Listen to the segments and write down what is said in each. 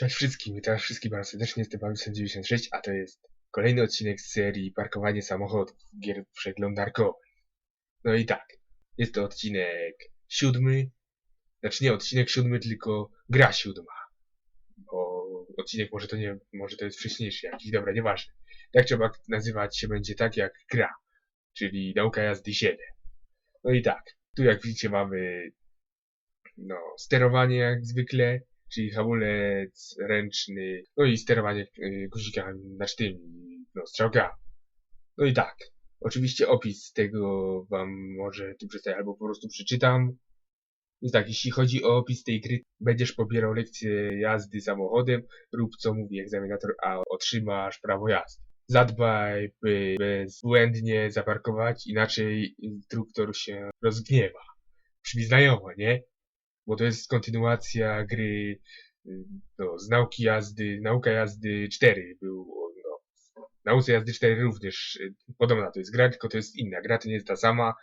Cześć wszystkim, witam wszystkich bardzo serdecznie, jestem Paweł96, a to jest kolejny odcinek z serii Parkowanie samochodów, gier przeglądarkowych. No i tak, jest to odcinek siódmy, znaczy nie odcinek siódmy, tylko gra siódma. Bo odcinek może to nie, może to jest wcześniejszy jakiś, dobra, nieważne. Tak trzeba nazywać się będzie tak jak gra, czyli nauka jazdy 7. No i tak, tu jak widzicie mamy no, sterowanie jak zwykle, czyli hamulec ręczny, no i sterowanie y, guzikami nacznymi, no strzałka. No i tak, oczywiście opis tego wam może tu przedstawię, albo po prostu przeczytam. Więc tak, jeśli chodzi o opis tej gry, będziesz pobierał lekcję jazdy samochodem, rób co mówi egzaminator, a otrzymasz prawo jazdy. Zadbaj, by bezbłędnie zaparkować, inaczej instruktor się rozgniewa. Brzmi znajomo, nie? Bo to jest kontynuacja gry y, no, z nauki jazdy, nauka jazdy 4 był, no, nauce jazdy 4 również y, podobna to jest gra, tylko to jest inna. Gra to nie jest ta sama,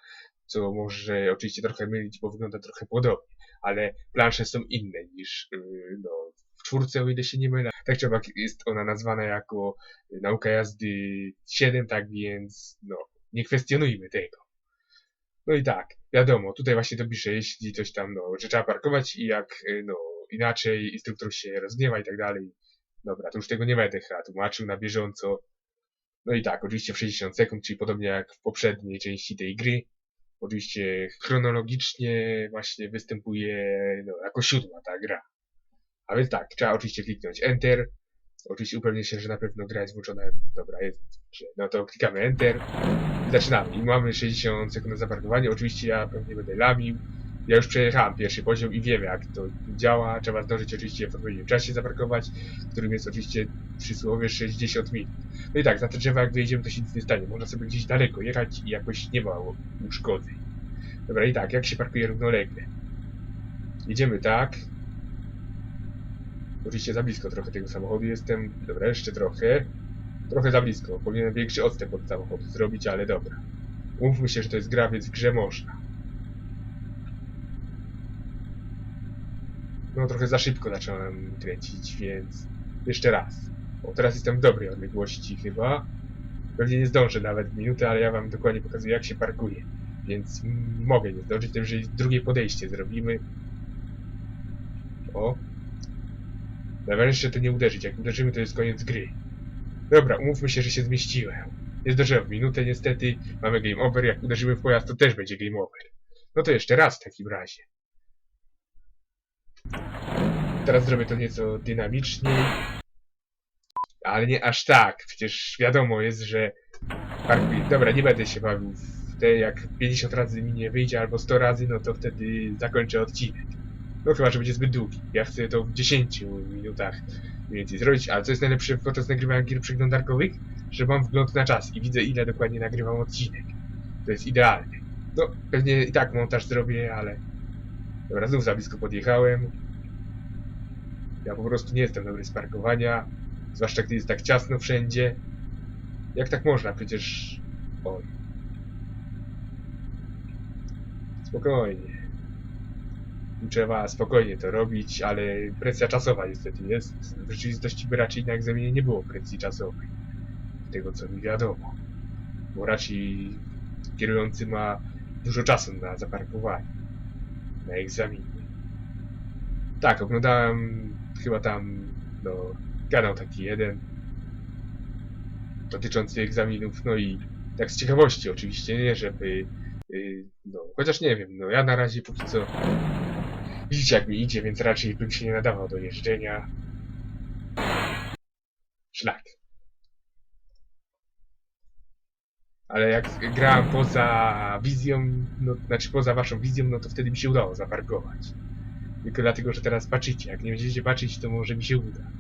co może oczywiście trochę mylić, bo wygląda trochę podobnie, ale plansze są inne niż y, no, w czwórce, o ile się nie mylę. Tak trzeba, jest ona nazwana jako nauka jazdy 7, tak więc no, nie kwestionujmy tego. No i tak, wiadomo, tutaj właśnie dopiszę, jeśli coś tam, no, że trzeba parkować i jak, y, no, inaczej instruktor się rozgniewa i tak dalej. Dobra, to już tego nie będę chyba tłumaczył na bieżąco. No i tak, oczywiście w 60 sekund, czyli podobnie jak w poprzedniej części tej gry. Oczywiście chronologicznie właśnie występuje, no, jako siódma ta gra. A więc tak, trzeba oczywiście kliknąć Enter, Oczywiście upewnię się, że na pewno gra jest włączona. Dobra, jest. No to klikamy Enter. Zaczynamy. I mamy 60 sekund na zaparkowanie. Oczywiście ja pewnie będę lamił. Ja już przejechałem pierwszy poziom i wiem jak to działa. Trzeba zdążyć oczywiście w odpowiednim czasie zaparkować, którym jest oczywiście przysłowie 60 minut. No i tak, za te drzewa jak wyjedziemy to się nic nie stanie. Można sobie gdzieś daleko jechać i jakoś nie ma uszkodzeń. Dobra, i tak, jak się parkuje równolegle? Jedziemy tak, Oczywiście za blisko trochę tego samochodu jestem. Dobra, jeszcze trochę. Trochę za blisko. Powinienem większy odstęp od samochodu zrobić, ale dobra. Umówmy się, że to jest gra, więc w grze można. No trochę za szybko zacząłem kręcić, więc jeszcze raz. O, teraz jestem w dobrej odległości chyba. Pewnie nie zdążę nawet w minutę, ale ja wam dokładnie pokazuję jak się parkuje. Więc mogę nie zdążyć, tym, że drugie podejście zrobimy. O, Najważniejsze to nie uderzyć. Jak uderzymy, to jest koniec gry. Dobra, umówmy się, że się zmieściłem. Nie zdążyłem w minutę niestety. Mamy game over. Jak uderzymy w pojazd, to też będzie game over. No to jeszcze raz w takim razie. Teraz zrobię to nieco dynamiczniej. Ale nie aż tak. Przecież wiadomo jest, że... Dobra, nie będę się bawił w te jak 50 razy mi nie wyjdzie albo 100 razy, no to wtedy zakończę odcinek. No chyba, że będzie zbyt długi. Ja chcę to w 10 minutach mniej więcej zrobić. A co jest najlepsze podczas nagrywania gier przeglądarkowych? Że mam wgląd na czas i widzę ile dokładnie nagrywam odcinek. To jest idealne. No, pewnie i tak montaż zrobię, ale... Dobra, znów za blisko podjechałem. Ja po prostu nie jestem dobry z parkowania. Zwłaszcza gdy jest tak ciasno wszędzie. Jak tak można? Przecież... Oj. Spokojnie trzeba spokojnie to robić, ale presja czasowa niestety jest. W rzeczywistości by raczej na egzaminie nie było presji czasowej. Z tego co mi wiadomo. Bo raczej kierujący ma dużo czasu na zaparkowanie. Na egzaminie. Tak, oglądałem chyba tam, no, kanał taki jeden dotyczący egzaminów, no i tak z ciekawości oczywiście, nie żeby, yy, no, chociaż nie wiem, no ja na razie póki co Widzicie jak mi idzie, więc raczej bym się nie nadawał do jeżdżenia. Szlak. Ale jak grałem poza wizją, no, znaczy poza waszą wizją, no to wtedy mi się udało zaparkować. Tylko dlatego, że teraz patrzycie. Jak nie będziecie patrzeć, to może mi się uda.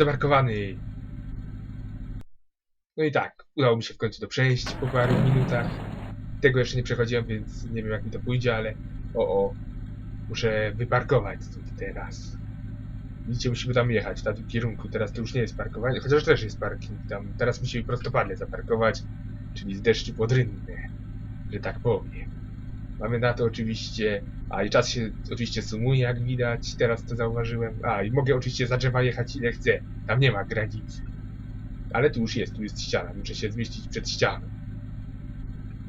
Zamarkowany. No i tak, udało mi się w końcu to przejść po paru minutach. Tego jeszcze nie przechodziłem, więc nie wiem jak mi to pójdzie, ale o o. Muszę wyparkować stąd teraz. Widzicie, musimy tam jechać, w tamtym kierunku. Teraz to już nie jest parkowanie, chociaż też jest parking tam. Teraz musimy prostopadle zaparkować, czyli z deszczy pod rynne, że tak powiem. Mamy na to oczywiście... A i czas się oczywiście sumuje, jak widać, teraz to zauważyłem. A, i mogę oczywiście za drzewa jechać ile chcę. Tam nie ma granicy. Ale tu już jest, tu jest ściana. Muszę się zmieścić przed ścianą.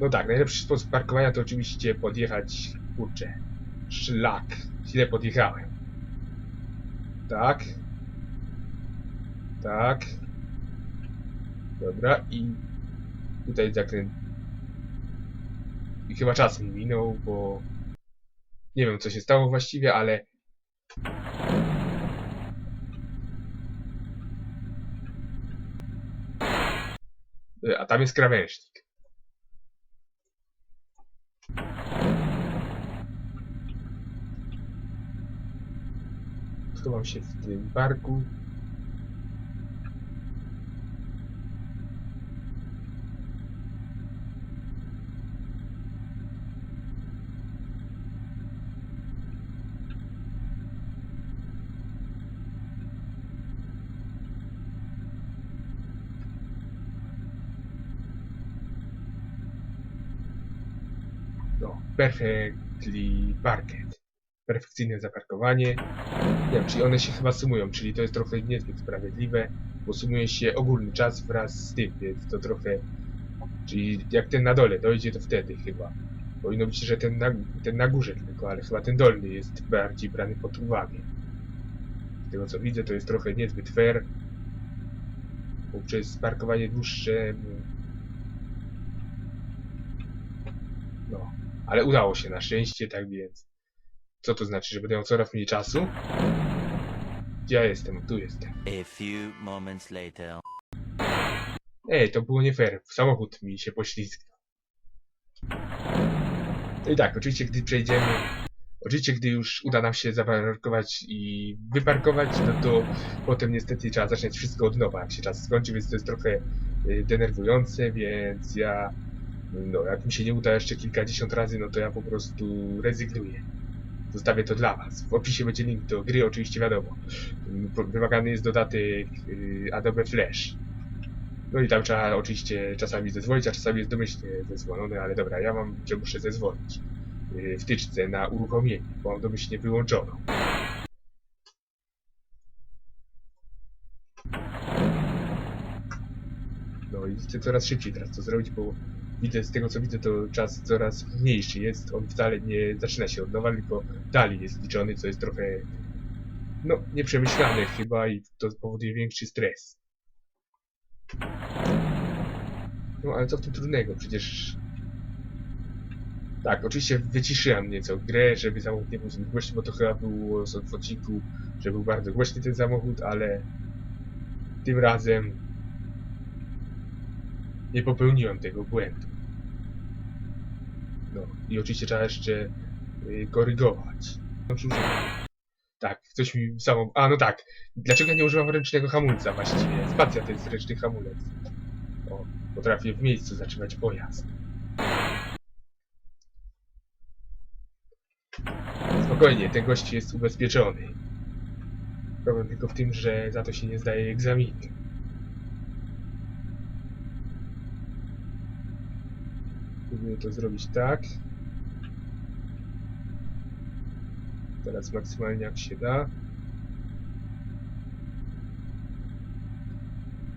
No tak, najlepszy sposób parkowania to oczywiście podjechać, kurczę, szlak. Źle podjechałem. Tak. Tak. Dobra, i tutaj zakręt. I chyba czas mi minął, bo nie wiem co się stało właściwie, ale E, A tam jest krawężnik. Schowam się w tym parku. Perfectly parked. Perfekcyjne zaparkowanie. Nie wiem, czyli one się chyba sumują, czyli to jest trochę niezbyt sprawiedliwe, bo sumuje się ogólny czas wraz z tym, więc to trochę... Czyli jak ten na dole dojdzie, to wtedy chyba. Powinno być, że ten na, ten na górze tylko, ale chyba ten dolny jest bardziej brany pod uwagę. Z tego co widzę, to jest trochę niezbyt fair, bo przez parkowanie dłuższe... No, ale udało się na szczęście, tak więc... Co to znaczy, że będę miał coraz mniej czasu? Gdzie ja jestem? Tu jestem. A few moments later. Ej, to było nie fair. Samochód mi się poślizgnął. No i tak, oczywiście gdy przejdziemy... Oczywiście gdy już uda nam się zaparkować i wyparkować, no to potem niestety trzeba zacząć wszystko od nowa, jak się czas skończy, więc to jest trochę y, denerwujące, więc ja... No, jak mi się nie uda jeszcze kilkadziesiąt razy, no to ja po prostu rezygnuję. Zostawię to dla Was. W opisie będzie link do gry, oczywiście wiadomo. Wymagany jest dodatek y, Adobe Flash. No i tam trzeba oczywiście czasami zezwolić, a czasami jest domyślnie zezwolony, ale dobra, ja mam, że muszę zezwolić y, wtyczce na uruchomienie, bo mam domyślnie wyłączoną. No i chcę coraz szybciej teraz to zrobić, bo widzę, z tego co widzę, to czas coraz mniejszy jest. On wcale nie zaczyna się od nowa, tylko dalej jest liczony, co jest trochę, no, nieprzemyślane chyba i to powoduje większy stres. No, ale co w tym trudnego? Przecież... Tak, oczywiście wyciszyłem nieco grę, żeby samochód nie był zbyt głośny, bo to chyba było w odcinku, że był bardzo głośny ten samochód, ale tym razem nie popełniłem tego błędu. No i oczywiście trzeba jeszcze y, korygować. No cóż, tak, coś mi samo... A, no tak. Dlaczego ja nie używam ręcznego hamulca właściwie? Spacja to jest ręczny hamulec. O, potrafię w miejscu zatrzymać pojazd. Spokojnie, ten gość jest ubezpieczony. Problem tylko w tym, że za to się nie zdaje egzaminu. Spróbuję to zrobić tak. Teraz maksymalnie jak się da.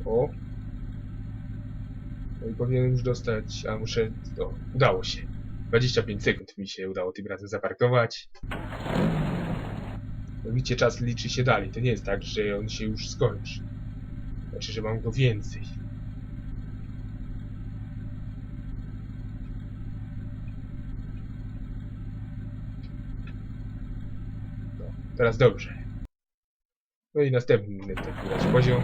O. No i powinienem już dostać, a muszę... O, udało się. 25 sekund mi się udało tym razem zaparkować. No widzicie, czas liczy się dalej. To nie jest tak, że on się już skończy. Znaczy, że mam go więcej. Teraz dobrze. No i następny razie poziom.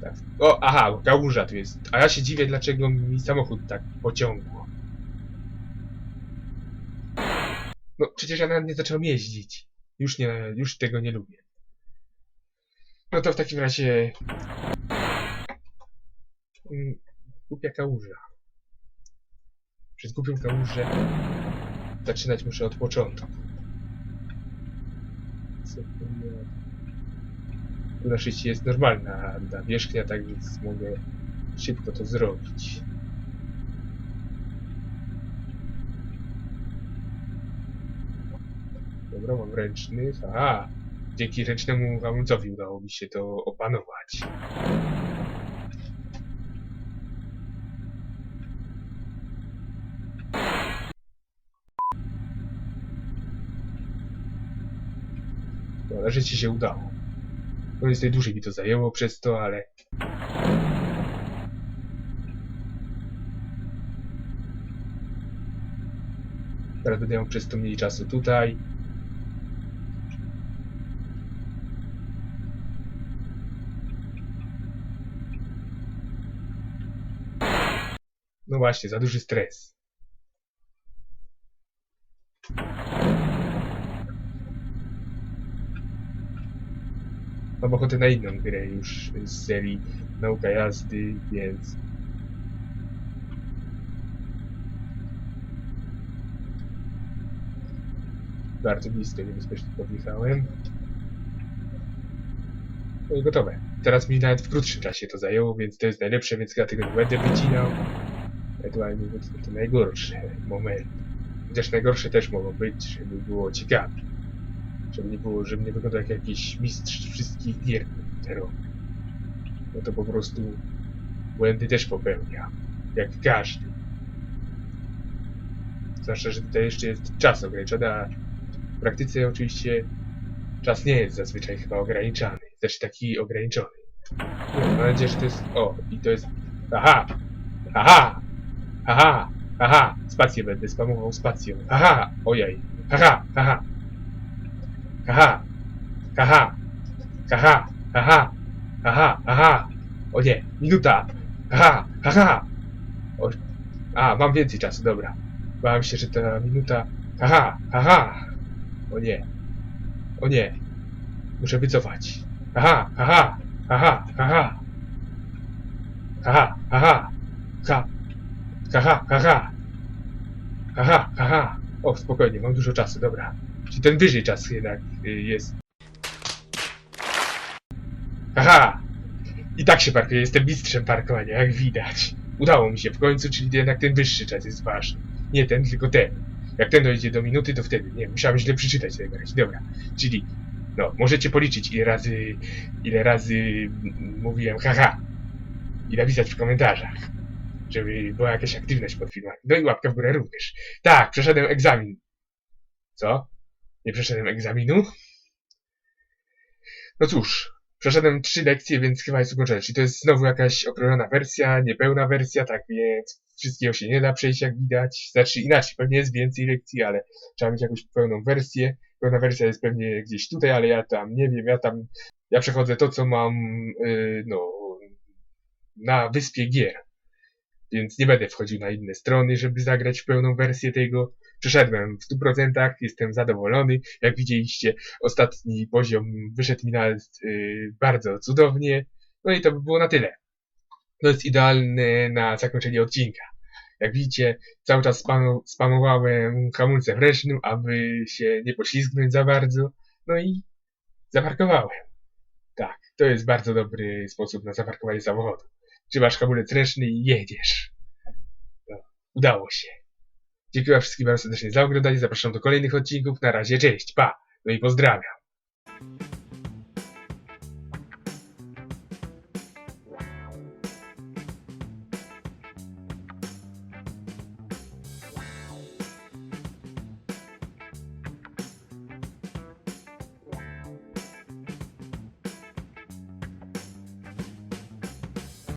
Tak. O, aha, kałuża tu jest. A ja się dziwię, dlaczego mi samochód tak pociągło. No, przecież ja nawet nie zacząłem jeździć. Już nie, już tego nie lubię. No to w takim razie... Mm, Głupia kałuża. Przez głupią kałużę zaczynać muszę od początku. Na szczęście jest normalna nawierzchnia, tak więc mogę szybko to zrobić. Dobra, mam ręczny. Aha! Dzięki ręcznemu hamulcowi udało mi się to opanować. Ale ci się udało. No niestety dłużej mi to zajęło przez to, ale... Teraz będę miał przez to mniej czasu tutaj. No właśnie, za duży stres. Mam ochotę na inną grę już z serii Nauka Jazdy, więc... Bardzo blisko, niebezpiecznie podjechałem. No i gotowe. Teraz mi nawet w krótszym czasie to zajęło, więc to jest najlepsze, więc ja tego nie będę wycinał. Ewentualnie te najgorsze momenty. Chociaż najgorsze też mogą być, żeby było ciekawe. Żeby nie było, żeby nie wyglądał jak jakiś mistrz wszystkich gier komputerowych. No to po prostu błędy też popełnia. Jak każdy. Zwłaszcza, że tutaj jeszcze jest czas ograniczony, a w praktyce oczywiście czas nie jest zazwyczaj chyba ograniczany. Też taki ograniczony. Mam nadzieję, że to jest... O, i to jest... Aha! Aha! Aha! Aha! Spację będę spamował spacją. Aha! Ojej! Haha! Haha! Haha! Haha! Haha! Haha! Haha! Haha! O nie! Minuta! Haha! Haha! O... A, mam więcej czasu, dobra. Bałem się, że ta minuta... Haha! Haha! O nie! O nie! Muszę wycofać. Haha! Haha! Haha! Haha! Haha! Haha! Ha! Haha! Haha! Haha! Haha! O, spokojnie, mam dużo czasu, dobra. Czy ten wyżej czas jednak y, jest. Haha! I tak się parkuję, jestem mistrzem parkowania, jak widać. Udało mi się w końcu, czyli jednak ten wyższy czas jest ważny. Nie ten, tylko ten. Jak ten dojdzie do minuty, to wtedy. Nie, musiałem źle przeczytać tego razie. Dobra. Czyli, no, możecie policzyć, ile razy, ile razy mówiłem haha. I napisać w komentarzach, żeby była jakaś aktywność pod filmami. No i łapka w górę również. Tak, przeszedłem egzamin. Co? Nie przeszedłem egzaminu? No cóż, przeszedłem trzy lekcje, więc chyba jest ukończone. Czyli to jest znowu jakaś okrojona wersja, niepełna wersja, tak więc wszystkiego się nie da przejść, jak widać. Znaczy inaczej, pewnie jest więcej lekcji, ale trzeba mieć jakąś pełną wersję. Pełna wersja jest pewnie gdzieś tutaj, ale ja tam nie wiem, ja tam, ja przechodzę to, co mam, yy, no, na wyspie gier. Więc nie będę wchodził na inne strony, żeby zagrać pełną wersję tego. Przeszedłem w 100%, jestem zadowolony. Jak widzieliście, ostatni poziom wyszedł mi nawet yy, bardzo cudownie. No i to by było na tyle. To jest idealne na zakończenie odcinka. Jak widzicie, cały czas spam spamowałem hamulcem ręcznym, aby się nie poślizgnąć za bardzo. No i zaparkowałem. Tak, to jest bardzo dobry sposób na zaparkowanie samochodu. Trzymasz hamulec ręczny i jedziesz. No, udało się. Dziękuję wszystkim bardzo serdecznie za oglądanie. Zapraszam do kolejnych odcinków. Na razie, cześć, pa. No i pozdrawiam.